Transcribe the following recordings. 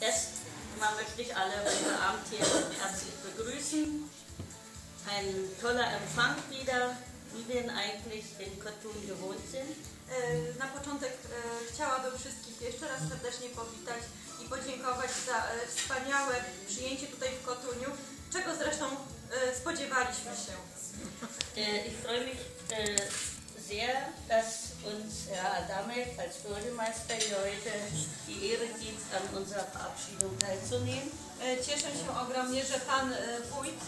Erstmal möchte ich alle heute Abend hier herzlich begrüßen. Ein toller Empfang wieder, wie wir ihn eigentlich in Kotun gewohnt sind. E, Na początek e, chciałabym wszystkich jeszcze raz serdecznie powitać i podziękować za e, wspaniałe przyjęcie tutaj w Kotuniu, czego zresztą e, spodziewaliśmy się. Äh, Ich freue mich äh, sehr, dass uns Herr Adamek als Bürgermeister heute die Ehre gibt, an unserer Verabschiedung teilzunehmen. E, Cieszę się ogromnie, że pan e, wójt,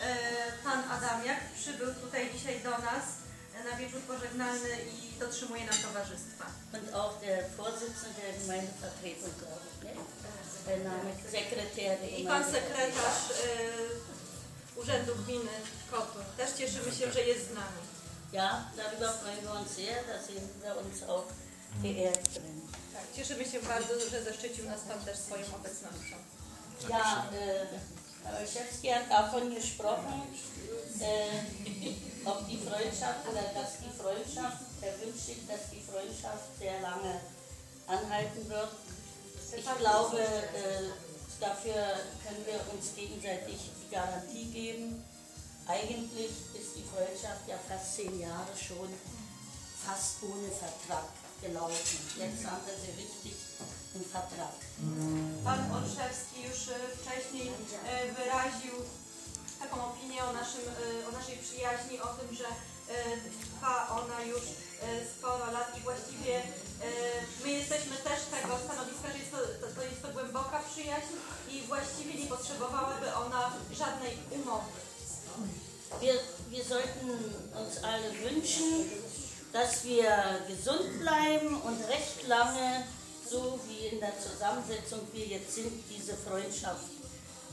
e, pan Adamiak przybył tutaj dzisiaj do nas na wieczór pożegnalny i dotrzymuje nam towarzystwa. Und auch der Vorsitzende der Gemeindevertretung, glaube ich, ne? Der Name Sekretär I pan sekretarz Urzędu Gminy Kotun. Też cieszymy się, że jest z nami. Ja, darüber freuen wir uns sehr, dass Sie bei uns auch geehrt sind. Tak, cieszymy się bardzo, że zaszczycił nas Pan też swoją obecnością. Ja, Herr Olszewski hat davon gesprochen, äh, ob die Freundschaft oder dass die Freundschaft, er wünscht sich, dass die Freundschaft sehr lange anhalten wird. Ich glaube, äh, dafür können wir uns gegenseitig die Garantie geben. Eigentlich ist die Freundschaft ja fast zehn Jahre schon fast ohne Vertrag gelaufen. Jetzt haben wir sie richtig im Vertrag. Pan Olszewski już e, wcześniej e, wyraził taką opinię o, naszym, e, o naszej przyjaźni, o tym, że trwa ona już sporo lat i właściwie my jesteśmy też tego stanowiska, że jest to, to jest to głęboka przyjaźń i właściwie nie potrzebowałaby ona żadnej umowy. Wir, wir sollten uns alle wünschen, dass wir gesund bleiben und recht lange, so wie in der Zusammensetzung wir jetzt sind, diese Freundschaft,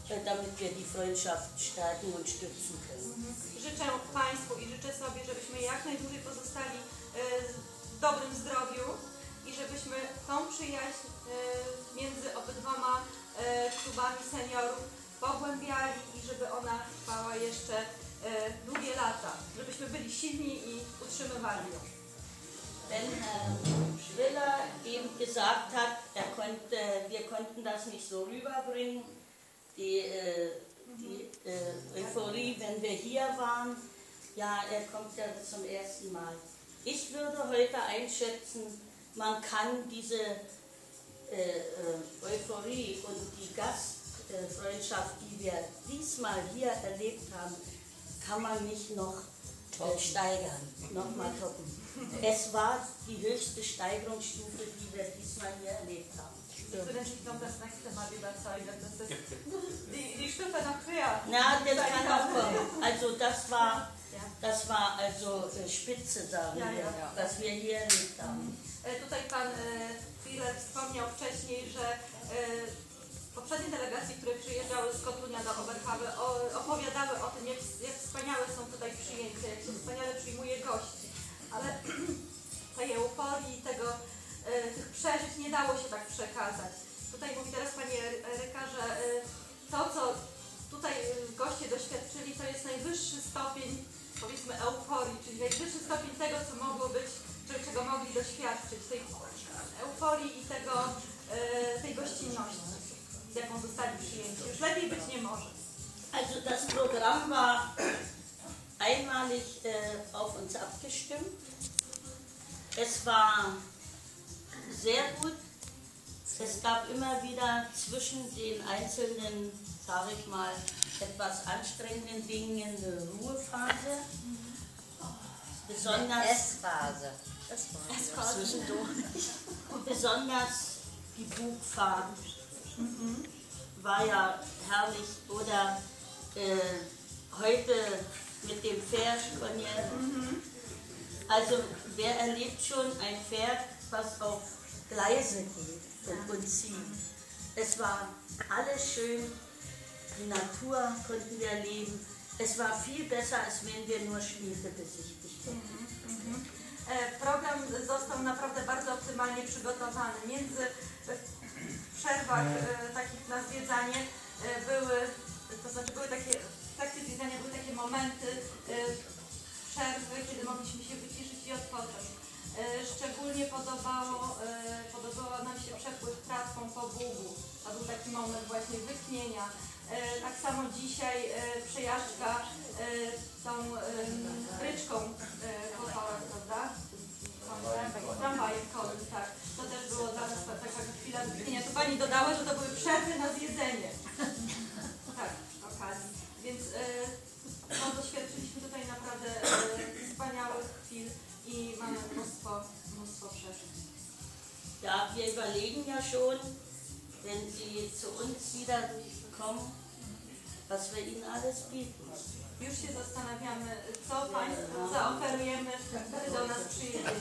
äh, damit wir die Freundschaft stärken und stützen können. Życzę Państwu i życzę sobie, żebyśmy jak najdłużej pozostali e, w dobrym zdrowiu i żebyśmy tą przyjaźń e, między obydwoma e, klubami seniorów pogłębiali i żeby ona trwała jeszcze lata, żebyśmy byli silni i utrzymywali ją. Wenn Schwiller eben gesagt hat, er konnte, wir konnten das nicht so rüberbringen, die, die Euphorie, wenn wir hier waren. Ja, er kommt ja zum ersten Mal. Ich würde heute einschätzen, man kann diese äh, äh, Euphorie und die Gastfreundschaft, die wir diesmal hier erlebt haben, kann man nicht noch äh, steigern, nochmal toppen. Es war die höchste Steigerungsstufe, die wir diesmal hier erlebt haben. Ich glaube, das nächste Mal überzeugen. Das ist die, die Stufe noch höher. Na, das kann auch kommen. Also das war, das war also äh, Spitze, sagen Ja, wir, ja. was wir hier erlebt haben. E, Tutaj pan e, Filler wspomniał wcześniej, że e, poprzednie delegacje, które przyjeżdżały z Kotunia do Oberhawy, opowiadały o tym, jak, jak wspaniałe są tutaj przyjęcia, jak się wspaniale przyjmuje gości. Ale tej euforii, tego, e, tych przeżyć nie dało się tak przekazać. Tutaj mówi teraz pani Eryka, że e, to, co tutaj e, goście doświadczyli, to jest najwyższy stopień, powiedzmy, euforii, czyli najwyższy stopień tego, co mogło być, czego mogli doświadczyć, tej euforii i tego, tej gościnności, jaką zostali przyjęci. Już lepiej być nie może. Also das Programm war einmalig äh, auf uns abgestimmt. Es war sehr gut. Es gab immer wieder zwischen den einzelnen, sage ich mal, etwas anstrengenden Dingen eine Ruhephase. Besonders Essphase. Das war zwischendurch. Besonders die Bugfahrt war ja herrlich. Oder äh, heute mit dem Pferd von hier. Also wer erlebt schon ein Pferd, was auf Gleise geht und, und zieht. Es war alles schön, die Natur konnten wir erleben. Es war viel besser, als wenn wir nur Schmiede besichtigt hätten. E, Program został naprawdę bardzo optymalnie przygotowany. Między przerwach e, takich na zwiedzanie e, były, to znaczy były takie, w trakcie zwiedzania były takie momenty e, przerwy, kiedy mogliśmy się wyciszyć i odpocząć. Szczególnie podobało, podobało nam się przepływ tratwą po Bugu. To był taki moment właśnie wytchnienia. Tak samo dzisiaj przejażdżka tą bryczką po prawda? Tramwajem konnym, tak. To też było chwila wytchnienia. Tu Pani dodała, że to były przerwy na zjedzenie. Tak, okazji. Więc e, no, doświadczyliśmy tutaj naprawdę e, wspaniałych chwil i mamy mnóstwo, mnóstwo przeżyć. Ja, wir überlegen ja schon, wenn Sie zu uns wieder kommen, was wir Ihnen alles bieten. Już się zastanawiamy, co Państwu zaoferujemy, gdy do nas przyjedziecie.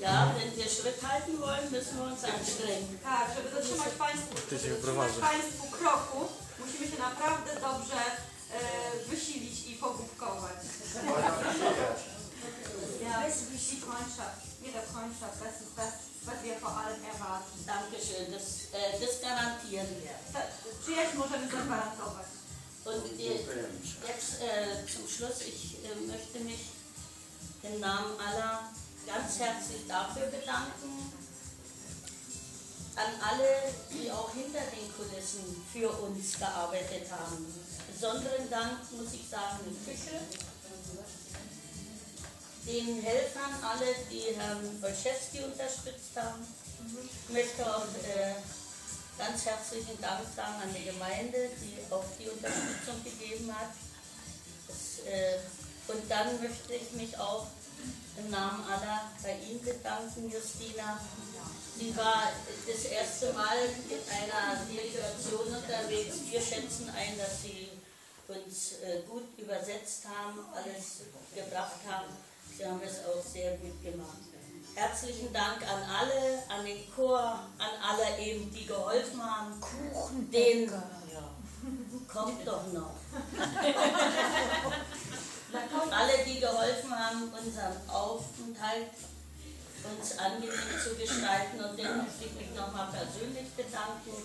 Ja, wenn wir Schritt halten wollen, müssen wir uns anstrengen. Tak, żeby dotrzymać Państwu, żeby dotrzymać. Państwu kroku, musimy się naprawdę dobrze e, wysilić i pogubkować. Ja, kończę, nie do końca, das ist das, was wir vor allem erwarten. Dankeschön, das, äh, das garantieren wir. Ta- Przyjaźń możemy zagwarantować. Und wir, jetzt äh, zum Schluss, ich äh, möchte mich im Namen aller ganz herzlich dafür bedanken, an alle, die auch hinter den Kulissen für uns gearbeitet haben. Besonderen Dank muss ich sagen, in Küche, den Helfern, alle, die Herrn Olszewski unterstützt haben. Ich möchte auch äh, ganz herzlichen Dank sagen an die Gemeinde, die auch die Unterstützung gegeben hat. Das, äh, und dann möchte ich mich auch im Namen aller bei Ihnen bedanken, Justina. Sie war das erste Mal mit einer Delegation unterwegs. Wir schätzen ein, dass Sie uns äh, gut übersetzt haben, alles gebracht haben. Sie haben es auch sehr gut gemacht. Herzlichen Dank an alle, an den Chor, an alle eben, die geholfen haben. Kuchen, den kommt doch noch. alle, die geholfen haben, unseren Aufenthalt uns angenehm zu gestalten. Und dann möchte ich mich nochmal persönlich bedanken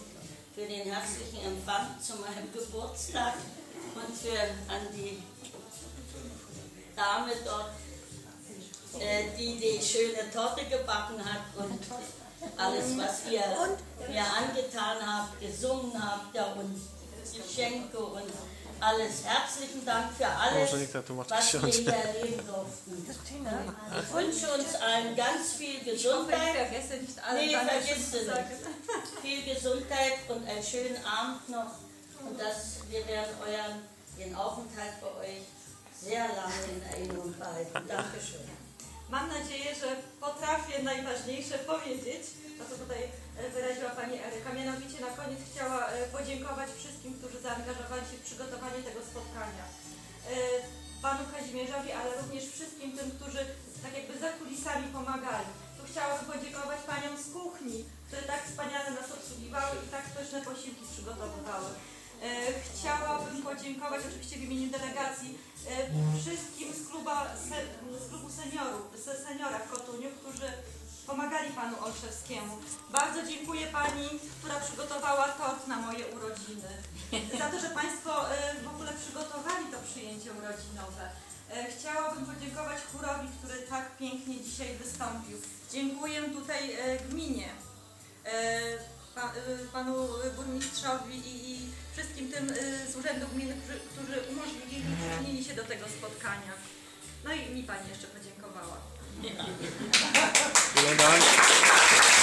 für den herzlichen Empfang zu meinem Geburtstag und für an die Dame dort, die die schöne Torte gebacken hat und alles, was ihr mir angetan habt, gesungen habt ja, und Geschenke und alles. Herzlichen Dank für alles, was wir hier erleben durften. Ich wünsche uns allen ganz viel Ich ich Gesundheit. vergesse nicht alle Nee, Danke, vergisst du nicht. Viel Gesundheit und einen schönen Abend noch. Und dass wir werden euren, den Aufenthalt bei euch sehr lange in Erinnerung behalten. Dankeschön. Mam nadzieję, że potrafię najważniejsze powiedzieć, to co tutaj e, wyraziła Pani Eryka. Mianowicie na koniec chciała e, podziękować wszystkim, którzy zaangażowali się w przygotowanie tego spotkania. E, Panu Kazimierzowi, ale również wszystkim tym, którzy tak jakby za kulisami pomagali. Tu chciałabym podziękować Paniom z kuchni, które tak wspaniale nas obsługiwały i tak pyszne posiłki przygotowywały. E, Chciałabym podziękować oczywiście w imieniu delegacji e, wszystkim z, kluba, z klubu seniorów, se- seniora w Kotuniu, którzy pomagali panu Olszewskiemu. Bardzo dziękuję pani, która przygotowała tort na moje urodziny. Za to, że państwo e, w ogóle przygotowali to przyjęcie urodzinowe. Chciałabym podziękować chórowi, który tak pięknie dzisiaj wystąpił. Dziękuję tutaj gminie, panu burmistrzowi i, i wszystkim tym e, z Urzędu Gminy, którzy, którzy umożliwili, przyczynili się do tego spotkania. No i mi pani jeszcze podziękowała. Vielen Dank.